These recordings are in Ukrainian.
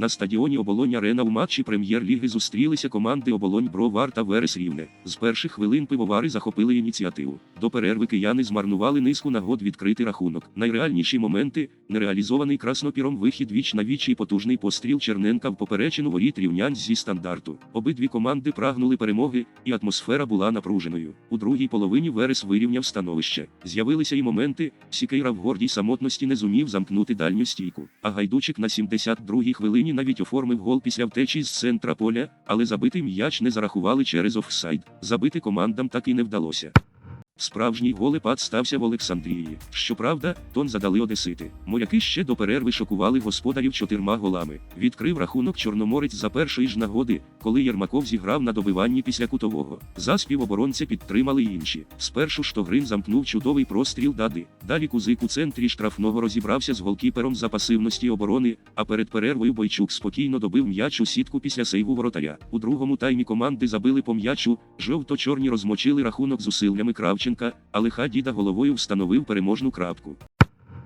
На стадіоні Оболонь Арена у матчі прем'єр-ліги зустрілися команди Оболонь Бровар та Верес Рівне. З перших хвилин пивовари захопили ініціативу. До перерви кияни змарнували низку нагод відкрити рахунок. Найреальніші моменти нереалізований краснопіром вихід віч на віч і потужний постріл Черненка в поперечину воріт рівнянь зі стандарту. Обидві команди прагнули перемоги, і атмосфера була напруженою. У другій половині Верес вирівняв становище. З'явилися і моменти, Сікейра в гордій самотності не зумів замкнути дальню стійку. А гайдучик на 72-й хвилині навіть оформив гол після втечі з центра поля, але забитий м'яч не зарахували через офсайд. Забити командам так і не вдалося. Справжній голепад стався в Олександрії. Щоправда, тон задали одесити. Моряки ще до перерви шокували господарів чотирма голами. Відкрив рахунок Чорноморець за першої ж нагоди, коли Єрмаков зіграв на добиванні після кутового. Заспів оборонця підтримали інші. Спершу Штогрин замкнув чудовий простріл дади. Далі кузик у центрі штрафного розібрався з голкіпером за пасивності оборони, а перед перервою Бойчук спокійно добив м'яч у сітку після сейву воротаря. У другому таймі команди забили по м'ячу, жовто-чорні розмочили рахунок зусиллями Кравченка, але Хадіда головою встановив переможну крапку.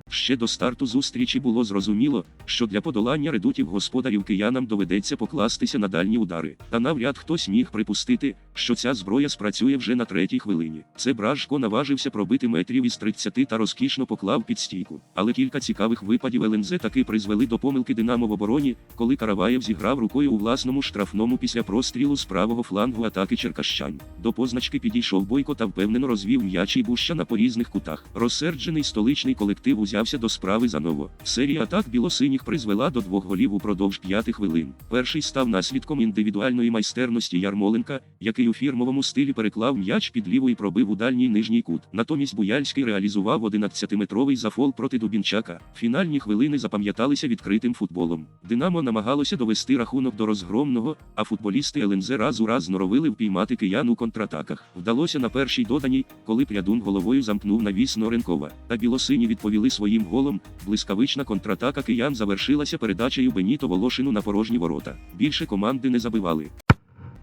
Ще до старту зустрічі було зрозуміло, що для подолання редутів господарів киянам доведеться покластися на дальні удари. Та навряд хтось міг припустити, що ця зброя спрацює вже на третій хвилині. Це Бражко наважився пробити метрів із 30 та розкішно поклав під стійку. Але кілька цікавих випадів ЛНЗ таки призвели до помилки Динамо в обороні, коли Караваєв зіграв рукою у власному штрафному після прострілу з правого флангу атаки Черкащань. До позначки підійшов Бойко та впевнено розвів м'яч і Бущана по різних кутах. Розсерджений столичний колектив узявся до справи заново. Серія атак білосиніх призвела до двох голів упродовж п'яти хвилин. Перший став наслідком індивідуальної майстерності Ярмоленка, який у фірмовому стилі переклав м'яч під ліву і пробив у дальній нижній кут. Натомість Буяльський реалізував 11-метровий зафол проти Дубінчака. Фінальні хвилини запам'яталися відкритим футболом. Динамо намагалося довести рахунок до розгромного, а футболісти ЛНЗ раз у раз норовили впіймати киян у контратаках. Вдалося на першій доданій, коли прядун головою замкнув навіс Норенкова. Та білосині відповіли своїм голом. Блискавична контратака киян завершилася передачею Беніто Волошину на порожні ворота. Більше команди не забивали.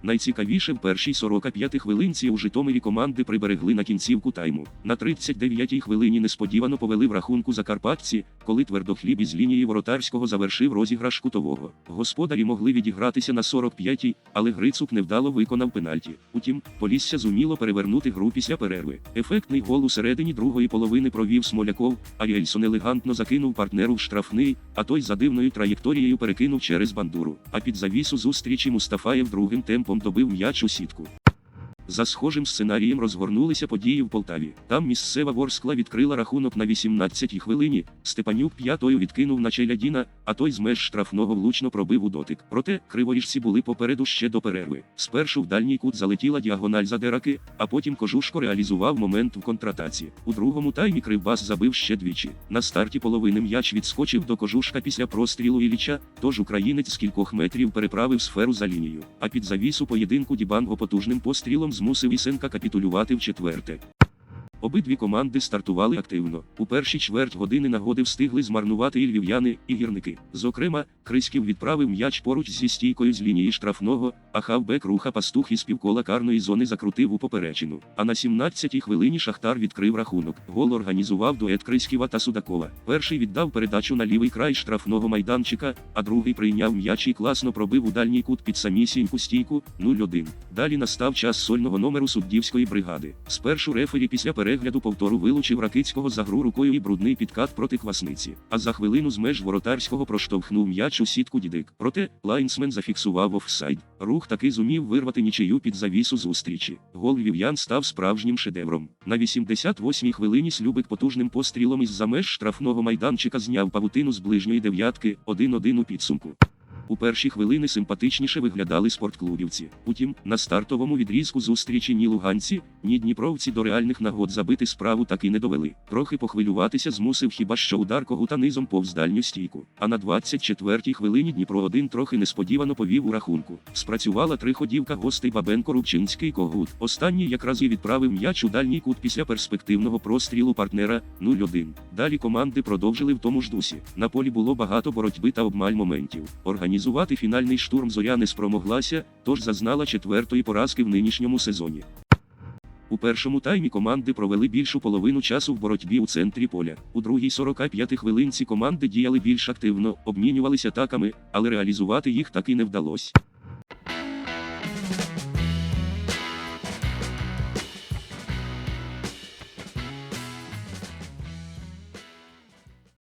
Найцікавіше в першій 45 хвилинці у Житомирі команди приберегли на кінцівку тайму. На 39-й хвилині несподівано повели в рахунку закарпатці, коли твердохліб із лінії воротарського завершив розіграш кутового. Господарі могли відігратися на 45-й, але Грицук невдало виконав пенальті. Утім, Полісся зуміло перевернути гру після перерви. Ефектний гол у середині другої половини провів Смоляков, а Єльсон елегантно закинув партнеру в штрафний, а той за дивною траєкторією перекинув через бандуру. А під завісу зустрічі Мустафаєв другим темпом добив м'яч у сітку. За схожим сценарієм розгорнулися події в Полтаві. Там місцева Ворскла відкрила рахунок на 18-й хвилині. Степанюк п'ятою відкинув на Челядіна, а той з меж штрафного влучно пробив у дотик. Проте криворіжці були попереду ще до перерви. Спершу в дальній кут залетіла діагональ Задераки, а потім Кожушко реалізував момент в контратаці. У другому таймі Кривбас забив ще двічі. На старті половини м'яч відскочив до Кожушка після прострілу Ілліча, тож українець з кількох метрів переправив сферу за лінію. А під завісу поєдинку Дібанго потужним пострілом змусив Ісенка капітулювати в четверте. Обидві команди стартували активно. У перші чверть години нагоди встигли змарнувати і львів'яни, і гірники. Зокрема, Криськів відправив м'яч поруч зі стійкою з лінії штрафного, а хавбек руха пастух із півкола карної зони закрутив у поперечину. А на 17-й хвилині Шахтар відкрив рахунок. Гол організував дует Криськіва та Судакова. Перший віддав передачу на лівий край штрафного майданчика, а другий прийняв м'яч і класно пробив у дальній кут під самісіньку стійку 0-1. Далі настав час сольного номеру суддівської бригади. Спершу рефері після перегляду повтору вилучив Ракицького за гру рукою і брудний підкат проти квасниці. А за хвилину з меж воротарського проштовхнув м'яч у сітку дідик. Проте лайнсмен зафіксував офсайд. Рух таки зумів вирвати нічию під завісу зустрічі. Гол львів'ян став справжнім шедевром. На 88-й хвилині Слюбик потужним пострілом із за меж штрафного майданчика зняв павутину з ближньої дев'ятки 1-1 у підсумку. У перші хвилини симпатичніше виглядали спортклубівці. Утім, на стартовому відрізку зустрічі ні луганці, ні дніпровці до реальних нагод забити справу так і не довели. Трохи похвилюватися змусив хіба що удар когута низом повз дальню стійку. А на 24-й хвилині Дніпро 1 трохи несподівано повів у рахунку. Спрацювала триходівка гостей Бабенко Рубчинський когут. Останній якраз і відправив м'яч у дальній кут після перспективного прострілу партнера 0-1. Далі команди продовжили в тому ж дусі. На полі було багато боротьби та обмаль моментів. Організувати фінальний штурм зоря не спромоглася, тож зазнала четвертої поразки в нинішньому сезоні. У першому таймі команди провели більшу половину часу в боротьбі у центрі поля. У другій 45 хвилинці команди діяли більш активно, обмінювалися атаками, але реалізувати їх так і не вдалося.